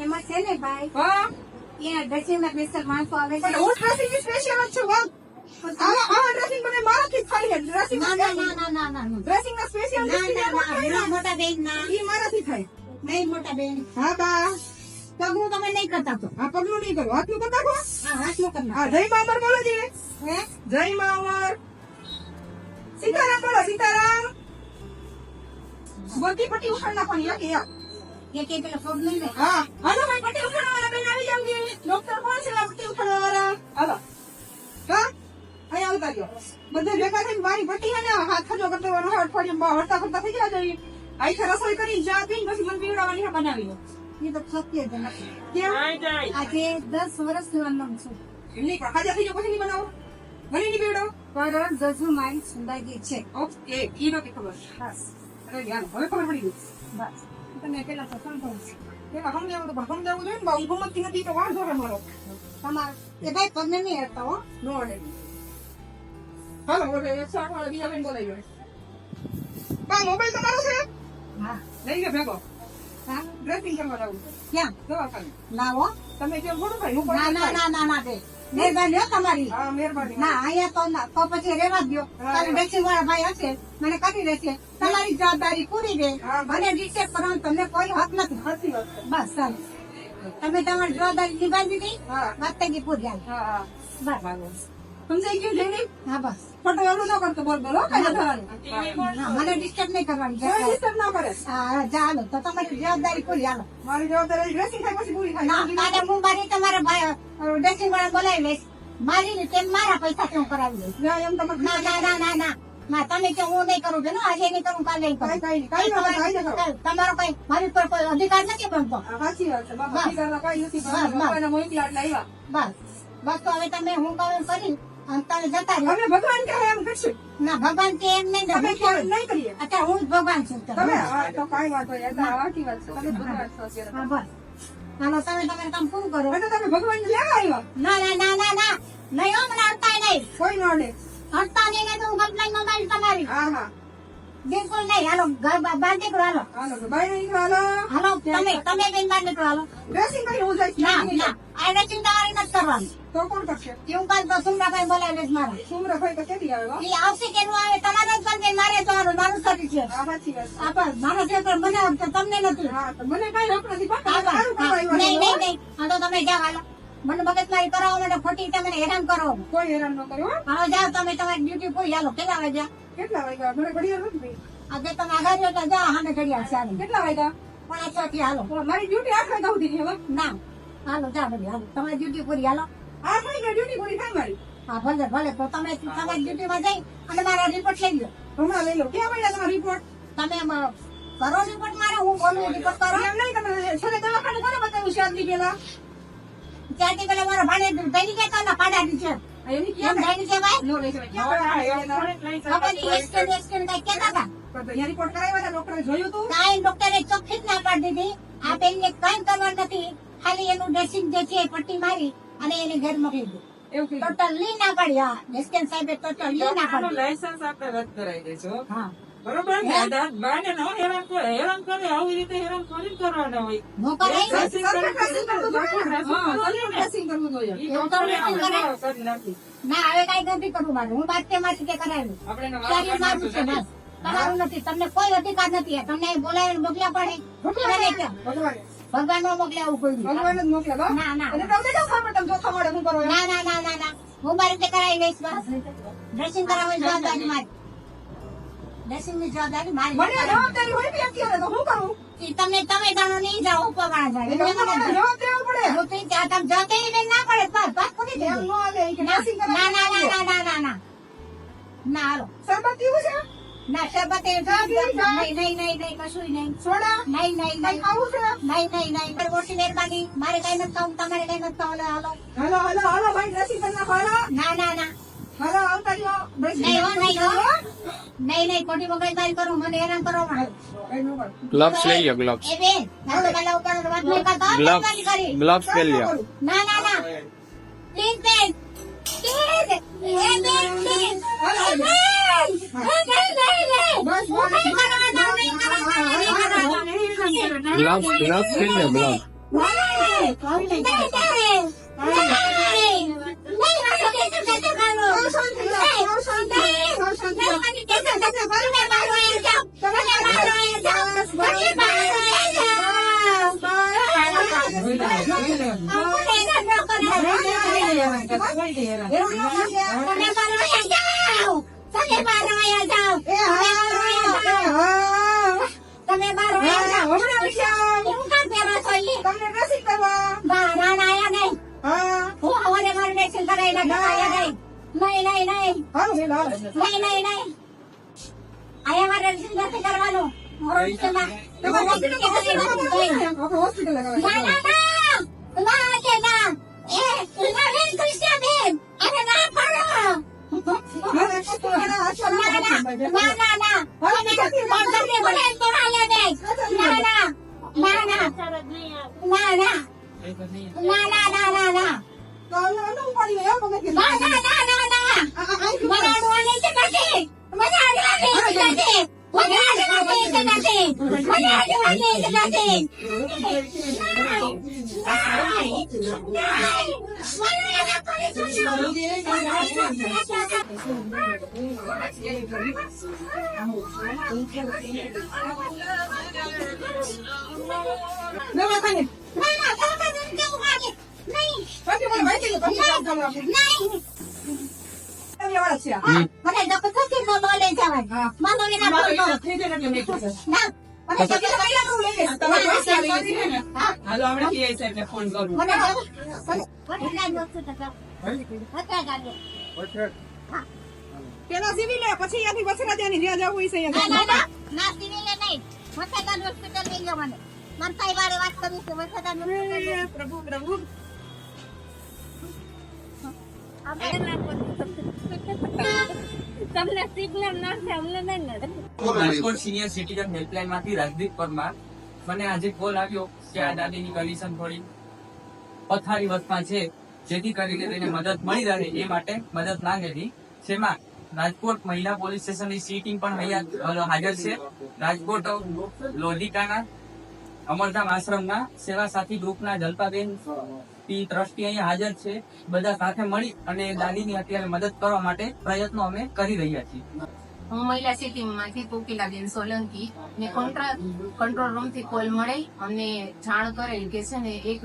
એમાં છે ને ભાઈ? હા. અહીંયા ડ્રેસિંગ ના સ્પેશિયલ માણસો આવે છે. હું ડ્રેસિંગ સ્પેશિયલ જ છું બા. પગનું તમે નહીં કરતા તો. આ પગલું નહીં કરો. હાથનું કરતા હા હાથનું જય મા બોલો જી. હે? જય મા સીતારામ બોલો સીતારામ. બધી પટ્ટી ઉખાડ નાખવાની યાકી કે પેલા ને હા. હાલો ભાઈ પટ્ટી ઉખાડવાવાળા બેન આવી જાવ ડોક્ટર કોણ છે? પટ્ટી ઉખાડવાવાળા હાલો. હા? અહીંયા આવતા રહ્યો બધા ભેગા થઈને મારી પટ્ટી હે ને હાથ ખજો કરતો અઠવાડિયામાં હડતા ફરતા થઈ ગયા જોઈએ. આઈ રસોઈ કરી ચા પીને પછી મને પીવડાવવાની છે બનાવી એ તો શક્ય જ નથી. કેમ? આજે દસ વર્ષ જવાનું છું. એમની પણ થઈ ગયો પછી નહીં બનાવો? મને નહીં જજુ મારી જિંદગી છે. ઓકે નથી ખબર. બસ. હવે ખબર પડી ગઈ. બસ. તમે પેલા તો સમજાવું પેલા સમજાવું તો સમજાવવું જોઈએ ને બા ઊભો નથી તો વાંધો છે મારો. તમારે એ ભાઈ પગને નહીં હડતા હો નો અડે હાલો હવે શાક વાળા બીજા બેન બોલાવી લો બા મોબાઈલ તમારો છે? હા લઈ ગયો ભેગો. હા ડ્રેસિંગ કરવા જાવું ક્યાં? દવાખાને. ના હો. તમે કેમ બોલો ભાઈ હું ના ના ના ના ના બે. મહેરબાની હો તમારી. હા મહેરબાની. ના અહીંયા તો ના તો પછી રેવા દો તારે વેક્સિન વાળા ભાઈ હશે મને કરી દેશે. તમારી જવાબદારી પૂરી દે. મને રિસેપ કરવાનો તમને કોઈ હક નથી. સાચી વાત બસ સારું તમે તમારી જવાબદારી નિભાવી દીધી. હા. ગઈ પૂરી બસ. સમજાઈ ગયું જઈને હા બસ. ખોટું એવું ન કરતો બોલ બોલો કાંઈ થવાનું મને ડિસ્ટર્બ નહીં કરવાની ના કરે. હા ચાલો તો તમારી જવાબદારી પૂરી હાલો. મારી જવાબદારી ડ્રેસિંગ થાય પછી પૂરી થાય. મારી તમારા ભાઈ ડ્રેસિંગ વાળા બોલાવી લઈશ. મારી તેમ મારા પૈસા હું કરાવી લઈશ ના એમ તમે ના ના ના ના ના. તમે કે હું નહીં કરું છું ને આજે નહીં કરું કાલે નહીં કરું. તમારો કઈ મારી પર કોઈ અધિકાર નથી બનતો સાચી વાત છે બસ. બસ, તો હવે તમે હું કહું કરી અને તમે જતા રહ્યો હવે ભગવાન કહે એમ કરશું? ના ભગવાન કે એમ નહીં તમે કહો નહીં કરીએ? અત્યારે હું જ ભગવાન છું. તમે તો કાંઈ વાંધો. એ તો સાચી વાત છે. તમે ભગવાન છો અત્યારે. હા બસ. હાલો તમે તમારું કામ પૂરું કરો. એટલે તમે ભગવાન લેવા આવ્યો? ના ના ના ના ના. નહીં હો મને નહીં. કોઈ નો નહીં અડતા નહીં ને તો હું કમ્પ્લેન મોબાઈલ તમારી. હા હા. બિલકુલ નહીં. હાલો બહાર નીકળો હાલો. હાલો બહાર નીકળો હાલો. હાલો તમે તમે બેન બહાર નીકળો હાલો. ડ્રેસિંગ કરી હું જઈશ. ના ના આ ડ્રેસિંગ તમારી નથી કરવાની. તો કોણ કરશે? એ કાલ તો સુમરાભાઈ બોલાવી લઈશ મારા. સુમરા તો કેદી આવે એ આવશે કે આવે તમારે જ કરજે મારે તો મારું શરીર છે. હા સાચી વાત છે. આ પણ મારો તો તમને નથી. હા તો મને કાંઈ હક નથી. બા. તમે. કરવા હા, નહીં નહીં નહીં. હા તો તમે જાઓ હાલો. મને મગજમારી કરાવો મને ખોટી તમે હેરાન કરો કોઈ હેરાન ન કર્યો હા. જાઓ તમે તમારી ડ્યુટી કોઈ હાલો કેટલા વાગ્યા? કેટલા વાગ્યા? મને ઘડિયાળ નથી આજે તમે આગળ જાઓ હામે ઘડિયાળ સારી કેટલા વાગ્યા? પણ આ હાલો. મારી ડ્યુટી આઠ વાગ્યા સુધી છે ના. હાલો જા ઘડી હાલો. તમારી ડ્યુટી પૂરી હાલો. હા વાગ્યા ડ્યુટી પૂરી થાય મારી. હા ભલે ભલે તો તમે તમારી ડ્યુટીમાં જઈ અને મારા રિપોર્ટ લઈ લો હમણાં લઈ લો. ક્યાં પડ્યા તમારો રિપોર્ટ તમે કરો રિપોર્ટ મારે હું બોલું રિપોર્ટ કરો. એમ નહીં તમે છેલ્લે દવાખાને કરો બતાવ્યું આજની પેલા ત્યાંથી પેલા મારા ભાડે દઈ ગયા હતા પાડા દીધે. એની દઈ કહેવાય? નો લઈ હતા? રિપોર્ટ કરાવ્યા હતા ડોક્ટરે જોયું તું? કાંઈ ડોક્ટરે ચોખ્ખી જ ના પાડી દીધી. આ બેનને કાંઈ કરવાનું નથી. ખાલી એનું ડ્રેસિંગ જે છે પટ્ટી મારી અને એને ઘર મોકલી દીધું ટોટલી ના પાડી હા. એક્સકેન સાહેબે ટોટલી ના પાડી. લાયસન્સ આપણે રદ કરાવી દેજો. હા. બરોબર? બાને ન હેરાન કરે. હેરાન કરે આવી રીતે હેરાન કરવાના હોય. નો. કરાય ને? નથી હવે કાંઈ કરવું મારું. હું બાદ તેમાંથી તે કરાવ્યું શરીર મારું છે બસ. તમારું નથી. તમને કોઈ અધિકાર નથી. તમને બોલાવીને મોકલ્યા પડે? ભગવાને. નો મોકલે આવું કોઈ ભગવાન જ મોકલે બા. ના, ના. અને તમને કેમ ખબર? તમે ચોથા માળે શું કરો ના ના ના ના ના. હું મારી રીતે કરાવી લઈશ બસ. ડ્રેસિંગ કરાવવાની જવાબદારી મારી. ડ્રેસિંગની જવાબદારી મારી. મને જવાબદારી હોય બી અત્યારે તો શું કરું? તમે તમે જાણો નહીં જાઓ ઉપરવાળા જાય જવાબ દેવો પડે. હું તો ત્યાં તમે જતે ના પડે બસ બસ એમ દીધું. ન ના ના ના ના. ના ના ના. ના હાલો. શરબત પીવું છે? ના શરબત એ નહીં નહીં નહીં નહીં કશું નહીં. સોડા? નહીં નહીં નહીં. ખાવું છે? નહીં નહીં નહીં. મારી મોટી મહેરબાની મારે કઈ નથી ખાવું તમારે કઈ નથી ખાવું. હાલો હાલો. હાલો હાલો ભાઈ dressing કરી હાલો. ના ના ના. હાલો આવતા રહ્યો. નહીં હો નહીં હો. હો? નહીં નહીં ખોટી મગજમારી કરો. મને હેરાન કરો. ગ્લવ્સ લઈ લો ગ્લવ્સ એ બેન ના પેલા ઉપર વાત નહીં કરતા ગ્લવ્સ ગ્લવ્સ પહેરી કઈ ન. ના ના ના. પ્લીઝ બેન. પ્લીઝ એ બેન પ્લીઝ હાલો, એ બેન એ નહીં નહીં નહીં નહીં નહીં નહીં નહીં નહીં, નહીં. નહીં. નહીં. નહીં, નહીં. તમે બાર રમાયા જાઓ. તમે મારો અહીંયા જાઓ. ન ન. એ હા, તમે મારો અહીંયા જાઓ. હમણાં વિશાલ. હું કામ પહેરો છો? તમને રસી કરવા બાર નાયા નહીં. હા હું હવારે મારું વેક્સિન કરાવીને કરાયા નહીં. નહીં, નહીં, નહીં. હાલો બેન નહીં, નહીં, નહીં. આયા મારે વેક્સિન નથી કરવાનું. મારો તમે હોસ્પિટલ હોસ્પિટલ ના, ના, ના. ના ના, ના ના, ના, ના, પેલા સીવી લે, પછી અહીંયાથી વછરાજાની જ્યાં જવું હોય છે ના, ના, સિવિલે નહીં. વરસાદાન હોસ્પિટલ લઈ જાઓ મને. મારે તાઈ વારે વાત કરી છે, વરસાદાન હોસ્પિટલ. પ્રભુ પ્રભુ રાજકોટ જેથી કરીને મદદ મળી રહે, એ માટે મદદ માંગેલી. જેમાં રાજકોટ મહિલા પોલીસ સ્ટેશનની સી ટીમ પણ હાજર છે. રાજકોટ લોધિકાના, અમરધામ આશ્રમના સેવા સાથી ગ્રુપના જલપાબેન પી ટ્રસ્ટી અહીંયા હાજર છે. બધા સાથે મળી અને દાદીની અત્યારે મદદ કરવા માટે પ્રયત્નો અમે કરી રહ્યા છીએ. હું મહિલા સિટીમાંથી કોકિલાબેન સોલંકી. ને કંટ્રોલ રૂમથી કોલ મળે અમને જાણ કરેલ કે છે ને એક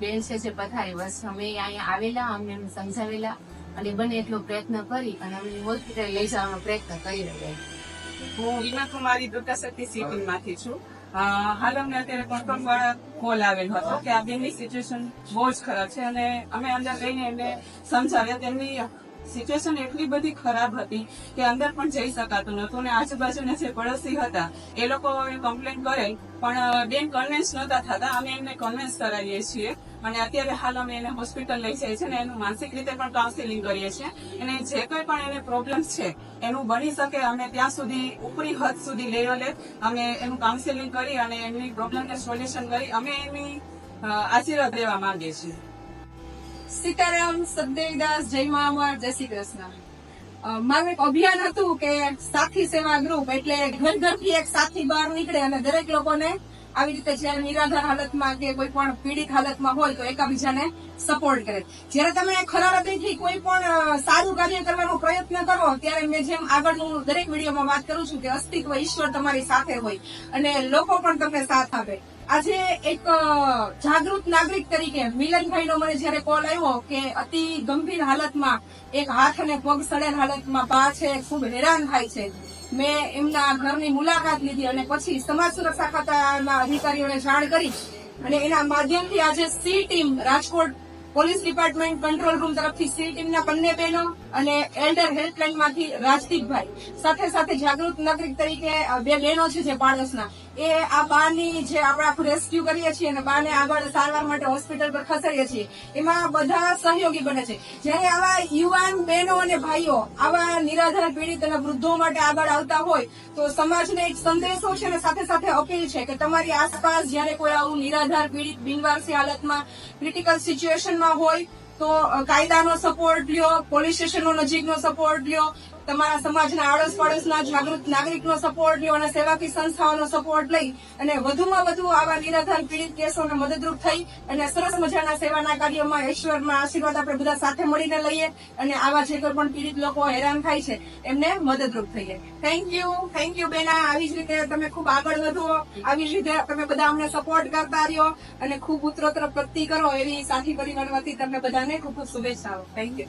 બેન છે જે પથારી બસ અમે અહીંયા આવેલા અમને એમને સમજાવેલા અને બને એટલો પ્રયત્ન કરી અને અમને હોસ્પિટલ લઈ જવાનો પ્રયત્ન કરી રહ્યા હું વીમા કુમારી દુર્ગાશક્તિ સિટી માંથી છું. હાલ અમને અત્યારે કંટ્રોલ વાળા કોલ આવેલ હતો કે આ બેનની સિચ્યુએશન બહુ જ ખરાબ છે અને અમે અંદર જઈને એમને સમજાવ્યા. તેમની સિચ્યુએશન એટલી બધી ખરાબ હતી કે અંદર પણ જઈ શકાતું નતું અને આજુબાજુના જે પડોશી હતા, એ લોકો કમ્પ્લેન કરેલ પણ બેન કન્વિન્સ નહોતા થતા. અમે એમને કન્વિન્સ કરાવીએ છીએ. અને અત્યારે હાલ અમે એને હોસ્પિટલ લઈ જઈએ છીએ અને એનું માનસિક રીતે પણ કાઉન્સિલિંગ કરીએ છીએ. અને જે કોઈ પણ એને પ્રોબ્લેમ છે, એનું બની શકે અમે ત્યાં સુધી, ઉપરી હદ સુધી લેવલે અમે એનું કાઉન્સિલિંગ કરી અને એમની પ્રોબ્લેમને સોલ્યુશન કરી અમે એની આશીર્વાદ લેવા માંગીએ છીએ. સીતારામ સદેવદાસ, જય મહામર જય શ્રી કૃષ્ણ. મારું એક અભિયાન હતું કે સાથી સેવા ગ્રુપ એટલે ઘર ઘરથી એક સાથી બહાર નીકળે અને દરેક લોકોને આવી રીતે જયારે નિરાધાર હાલતમાં કે કોઈ પણ પીડિત હાલતમાં હોય તો એકબીજાને સપોર્ટ કરે. જયારે તમે ખરા હૃદયથી કોઈ પણ સારું કાર્ય કરવાનો પ્રયત્ન કરો, ત્યારે મેં જેમ આગળનું દરેક વિડીયોમાં વાત કરું છું કે અસ્તિત્વ ઈશ્વર તમારી સાથે હોય અને લોકો પણ તમને સાથ આપે. આજે એક જાગૃત નાગરિક તરીકે મિલનભાઈનો મને જયારે કોલ આવ્યો કે અતિ ગંભીર હાલતમાં એક હાથ અને પગ સડેલ હાલતમાં બા છે, ખૂબ હેરાન થાય છે. મેં એમના ઘરની મુલાકાત લીધી અને પછી સમાજ સુરક્ષા ખાતાના અધિકારીઓને જાણ કરી અને એના માધ્યમથી આજે C team Rajkot police department control room તરફથી સી ટીમના બંને બહેનો અને એલ્ડર હેલ્પલાઇનમાંથી રાજદીપભાઈ સાથે સાથે જાગૃત નાગરિક તરીકે બે બહેનો છે જે પાડોશના એ આ બાની જે આપણે રેસ્ક્યુ કરીએ છીએ અને બાને આગળ સારવાર માટે હોસ્પિટલ પર ખસેડીએ છીએ, એમાં બધા સહયોગી બને છે. જ્યારે આવા યુવાન બહેનો અને ભાઈઓ, આવા નિરાધાર પીડિત અને વૃદ્ધો માટે આગળ આવતા હોય, તો સમાજને એક સંદેશો છે અને સાથે સાથે અપીલ છે કે તમારી આસપાસ જ્યારે કોઈ આવું નિરાધાર પીડિત બિનવારસી હાલતમાં ક્રિટિકલ સિચ્યુએશનમાં હોય, તો કાયદાનો સપોર્ટ લ્યો પોલીસ સ્ટેશનનો નજીકનો સપોર્ટ લ્યો તમારા સમાજના આડોશ પડોશના જાગૃત નાગરિકનો સપોર્ટ લ્યો અને સેવાકી સંસ્થાઓનો સપોર્ટ લઈ અને વધુમાં વધુ આવા નિરાધાર પીડિત કેસોને મદદરૂપ થઈ અને સરસ મજાના સેવાના કાર્યોમાં ઈશ્વરના આશીર્વાદ આપણે બધા સાથે મળીને લઈએ અને આવા જે કોઈ પણ પીડિત લોકો હેરાન થાય છે, એમને મદદરૂપ થઈએ. થેન્ક યુ થેન્ક યુ બેના આવી જ રીતે તમે ખૂબ આગળ વધો, આવી જ રીતે તમે બધા અમને સપોર્ટ કરતા રહ્યો અને ખૂબ ઉત્તરોત્તર પ્રગતિ કરો એવી સાથી પરિવાર તમને બધાને ખૂબ ખૂબ શુભેચ્છાઓ. Thank you